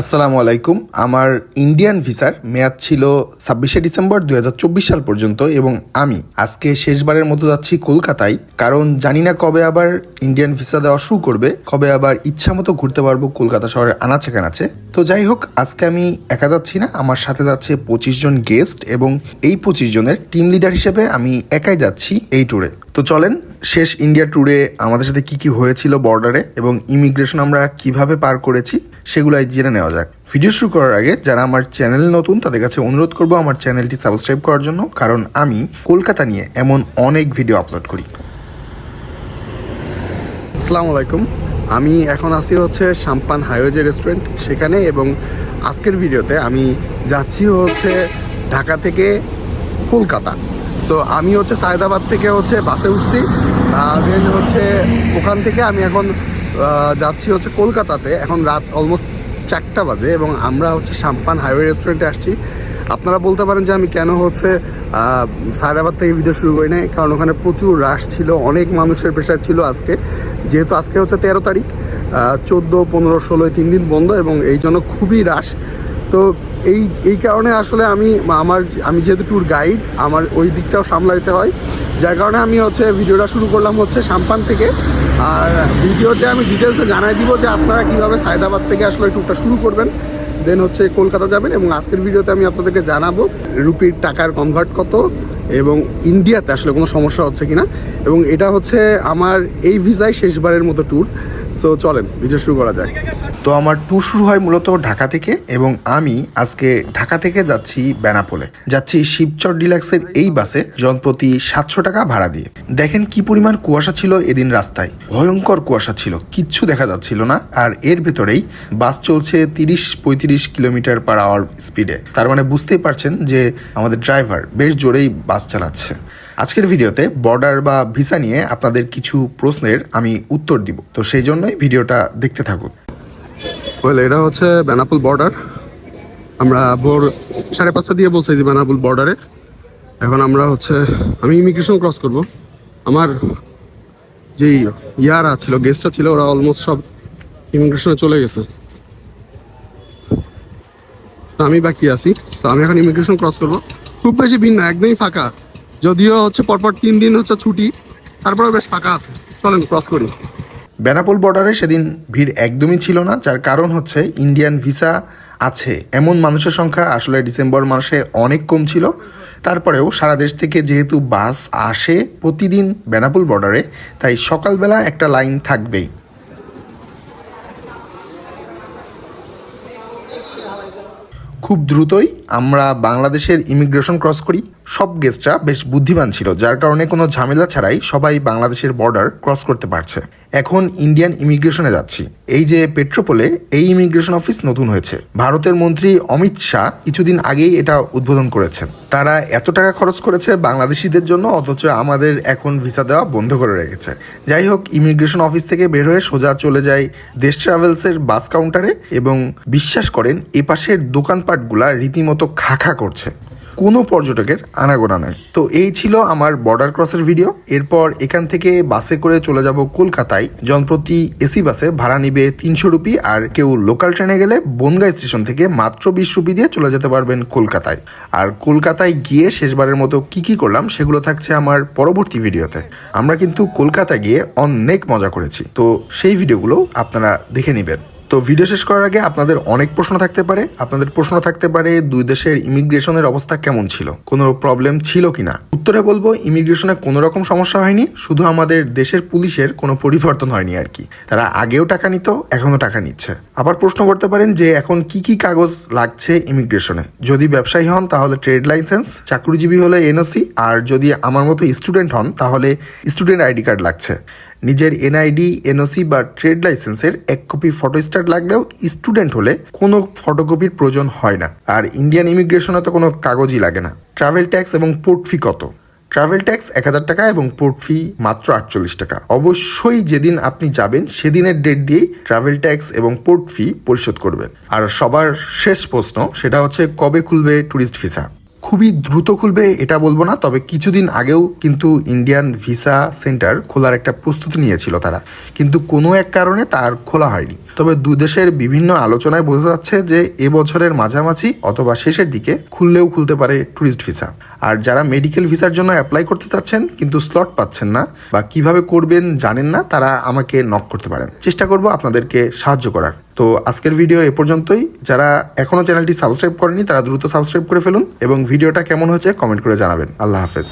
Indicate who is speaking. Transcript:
Speaker 1: আসসালামু আলাইকুম। আমার ইন্ডিয়ান ভিসার মেয়াদ ছিল ছাব্বিশে ডিসেম্বর দু হাজার চব্বিশ সাল পর্যন্ত এবং আমি আজকে শেষবারের মতো যাচ্ছি কলকাতায়। কারণ জানি না কবে আবার ইন্ডিয়ান ভিসা দেওয়া শুরু করবে, কবে আবার ইচ্ছা মতো ঘুরতে পারব কলকাতা শহরের আনাচে কানাচে। তো যাই হোক, আজকে আমি একা যাচ্ছি না, আমার সাথে যাচ্ছে পঁচিশ জন গেস্ট এবং এই পঁচিশ জনের টিম লিডার হিসেবে আমি একাই যাচ্ছি এই ট্যুরে তো চলেন শেষ ইন্ডিয়া ট্যুরে আমাদের সাথে কি কি হয়েছিল বর্ডারে এবং ইমিগ্রেশন আমরা কীভাবে পার করেছি সেগুলাই জেনে নেওয়া যাক। ভিডিও শুরু করার আগে যারা আমার চ্যানেল নতুন, তাদের কাছে অনুরোধ করব আমার চ্যানেলটি সাবস্ক্রাইব করার জন্য, কারণ আমি কলকাতা নিয়ে এমন অনেক ভিডিও আপলোড করি। আসসালামু আলাইকুম। আমি এখন আছি হচ্ছে সাম্পান হাইওয়ে রেস্টুরেন্ট সেখানে এবং আজকের ভিডিওতে আমি যাচ্ছি হচ্ছে ঢাকা থেকে কলকাতা। সো আমি হচ্ছে সায়দাবাদ থেকে হচ্ছে বাসে উঠছি। দেন হচ্ছে ওখান থেকে আমি এখন যাচ্ছি হচ্ছে কলকাতাতে। এখন রাত অলমোস্ট চারটা বাজে এবং আমরা হচ্ছে সাম্পান হাইওয়ে রেস্টুরেন্টে আসছি। আপনারা বলতে পারেন যে আমি কেন হচ্ছে সায়দাবাদ থেকে ভিডিও শুরু করি নাই, কারণ ওখানে প্রচুর রাশ ছিল, অনেক মানুষের প্রেশার ছিল আজকে। যেহেতু আজকে হচ্ছে তেরো তারিখ চোদ্দ, পনেরো ষোলো তিন দিন বন্ধ এবং এই জন্য খুবই রাশ তো এই এই কারণে আসলে আমি, আমার, আমি যেহেতু ট্যুর গাইড আমার ওই দিকটাও সামলাইতে হয়। যার কারণে আমি হচ্ছে ভিডিওটা শুরু করলাম হচ্ছে সাম্পান থেকে। আর ভিডিওতে আমি ডিটেলসে জানাই দিব যে আপনারা কীভাবে সায়দাবাদ থেকে আসলে ট্যুরটা শুরু করবেন। দেন হচ্ছে কলকাতা যাবেন এবং আজকের ভিডিওতে আমি আপনাদেরকে জানাব রুপির টাকার কনভার্ট কত এবং ইন্ডিয়াতে আসলে কোনো সমস্যা হচ্ছে কিনা। এবং এটা হচ্ছে আমার এই ভিসায় শেষবারের মতো ট্যুর সো চলেন ভিডিও শুরু করা যায় তো আমার ট্যুর শুরু হয় মূলত ঢাকা থেকে এবং আমি আজকে ঢাকা থেকে যাচ্ছি বেনাপোলে। যাচ্ছি শিবচর ডিলাক্সের এই বাসে জনপ্রতি সাতশো টাকা ভাড়া দিয়ে। দেখেন কি পরিমাণ কুয়াশা ছিল এদিন রাস্তায়। ভয়ঙ্কর কুয়াশা ছিল, কিচ্ছু দেখা যাচ্ছিল না। আর এর ভেতরেই বাস চলছে তিরিশ পঁয়ত্রিশ কিলোমিটার পার আওয়ার স্পিডে তার মানে বুঝতেই পারছেন যে আমাদের ড্রাইভার বেশ জোরেই বাস চালাচ্ছে। আজকের ভিডিওতে বর্ডার বা ভিসা নিয়ে আপনাদের কিছু প্রশ্নের আমি উত্তর দিব। তো সেই জন্যই ভিডিওটা দেখতে থাকুন। এটা হচ্ছে বেনাপুল বর্ডার। আমরা ভোর সাড়ে পাঁচটা দিয়ে বলছি যে বেনাপুল বর্ডারে এখন আমরা হচ্ছে, আমি ইমিগ্রেশন ক্রস করব। আমার যেই ইয়ারা ছিল গেস্টটা ছিল, ওরা অলমোস্ট সব ইমিগ্রেশনে চলে গেছে। তো আমি বাকি আছি। তো আমি এখন ইমিগ্রেশন ক্রস করব। খুব বেশি ভিন্ন, একদমই ফাঁকা। যদিও হচ্ছে পরপর তিন দিন হচ্ছে ছুটি, তারপরেও বেশ ফাঁকা আছে। চলেন ক্রস করি। বেনাপোল বর্ডারে সেদিন ভিড় একদমই ছিল না, যার কারণ হচ্ছে ইন্ডিয়ান ভিসা আছে। এমন মানুষের সংখ্যা আসলে ডিসেম্বর মাসে অনেক কম ছিল। তারপরেও সারা দেশ থেকে যেহেতু বাস আসে প্রতিদিন বেনাপোল বর্ডারে তাই সকালবেলা একটা লাইন থাকবেই। খুব দ্রুতই আমরা বাংলাদেশের ইমিগ্রেশন ক্রস করি। সব গেস্টরা বেশ বুদ্ধিমান ছিল, যার কারণে কোনো ঝামেলা ছাড়াই সবাই বাংলাদেশের বর্ডার ক্রস করতে পারছে। এখন ইন্ডিয়ান ইমিগ্রেশনে যাচ্ছি। এই যে পেট্রোপোলে এই ইমিগ্রেশন অফিস নতুন হয়েছে। ভারতের মন্ত্রী অমিত শাহ কিছুদিন আগেই এটা উদ্বোধন করেছেন। তারা এত টাকা খরচ করেছে বাংলাদেশিদের জন্য, অথচ আমাদের এখন ভিসা দেওয়া বন্ধ করে রেখেছে। যাই হোক ইমিগ্রেশন অফিস থেকে বের হয়ে সোজা চলে যায় দেশ ট্রাভেলসের বাস কাউন্টারে এবং বিশ্বাস করেন এপাশের দোকানপাটগুলা রীতিমতো খা করছে। কোনো পর্যটকের আনাগোনা নয়। তো এই ছিল আমার বর্ডার ক্রসের ভিডিও এরপর এখান থেকে বাসে করে চলে যাব কলকাতায়। জনপ্রতি এসি বাসে ভাড়া নিবে তিনশো রুপি আর কেউ লোকাল ট্রেনে গেলে বনগাঁ স্টেশন থেকে মাত্র বিশ রুপি দিয়ে চলে যেতে পারবেন কলকাতায়। আর কলকাতায় গিয়ে শেষবারের মতো কি কি করলাম সেগুলো থাকছে আমার পরবর্তী ভিডিওতে আমরা কিন্তু কলকাতা গিয়ে অনেক মজা করেছি। তো সেই ভিডিওগুলো আপনারা দেখে নেবেন। তো ভিডিও শেষ করার আগে আপনাদের অনেক প্রশ্ন থাকতে পারে। আপনাদের প্রশ্ন থাকতে পারে, দুই দেশের ইমিগ্রেশনের অবস্থা কেমন ছিল? কোনো প্রবলেম ছিল কিনা? উত্তরে বলব ইমিগ্রেশনে কোনো রকম সমস্যা হয়নি, শুধু আমাদের দেশের পুলিশের কোনো পরিবর্তন হয়নি আর কি। তারা আগেও টাকা নিত, এখনও টাকা নিচ্ছে। আবার প্রশ্ন করতে পারেন যে এখন কি কি কাগজ লাগছে ইমিগ্রেশনে যদি ব্যবসায়ী হন, তাহলে ট্রেড লাইসেন্স চাকরিজীবী হলে এনওসি আর যদি আমার মতো স্টুডেন্ট হন, তাহলে স্টুডেন্ট আইডি কার্ড লাগছে। নিজের এনআইডি এনওসি বা ট্রেড লাইসেন্সের এক কপি ফটোস্টার লাগলেও স্টুডেন্ট হলে কোনো ফটোকপির প্রয়োজন হয় না। আর ইন্ডিয়ান ইমিগ্রেশনে তো কোনো কাগজই লাগে না। ট্রাভেল ট্যাক্স এবং পোর্ট ফি কত? ট্রাভেল ট্যাক্স এক হাজার টাকা এবং পোর্ট ফি মাত্র আটচল্লিশ টাকা। অবশ্যই যেদিন আপনি যাবেন, সেদিনের ডেট দিয়েই ট্রাভেল ট্যাক্স এবং পোর্ট ফি পরিশোধ করবেন। আর সবার শেষ প্রশ্ন, সেটা হচ্ছে কবে খুলবে ট্যুরিস্ট ভিসা খুবই দ্রুত খুলবে, এটা বলব না, তবে কিছুদিন আগেও কিন্তু ইন্ডিয়ান ভিসা সেন্টার খোলার একটা প্রস্তুতি নিয়েছিল তারা। কিন্তু কোনো এক কারণে তার খোলা হয়নি। তবে দু দেশের বিভিন্ন আলোচনায় বোঝা যাচ্ছে যে এবছরের মাঝামাঝি অথবা শেষের দিকে খুললেও খুলতে পারে ট্যুরিস্ট ভিসা আর যারা মেডিকেল ভিসার জন্য অ্যাপ্লাই করতে চাচ্ছেন, কিন্তু স্লট পাচ্ছেন না বা কীভাবে করবেন জানেন না, তারা আমাকে নক করতে পারেন। চেষ্টা করব আপনাদেরকে সাহায্য করার। তো আজকের ভিডিও এ পর্যন্তই। যারা এখনও চ্যানেলটি সাবস্ক্রাইব করেনি তারা দ্রুত সাবস্ক্রাইব করে ফেলুন এবং ভিডিওটা কেমন হয়েছে কমেন্ট করে জানাবেন। আল্লাহ হাফেজ।